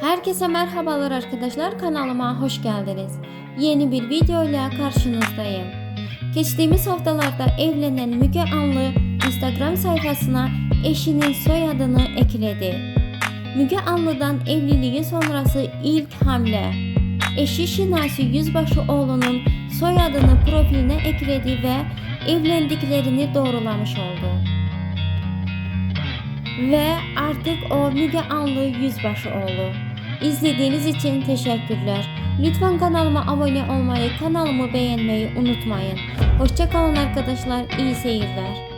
Herkese merhabalar arkadaşlar kanalıma hoş geldiniz. Yeni bir video ile karşınızdayım. Geçtiğimiz haftalarda evlenen Müge Anlı Instagram sayfasına eşinin soyadını ekledi. Müge Anlı'dan evliliği sonrası ilk hamle. Eşi Şinasi Yüzbaşıoğlu'nun soyadını profiline ekledi ve evlendiklerini doğrulamış oldu. Ve artık o Müge Anlı Yüzbaşıoğlu. İzlediğiniz için teşekkürler. Lütfen kanalıma abone olmayı, kanalımı beğenmeyi unutmayın. Hoşçakalın arkadaşlar, iyi seyirler.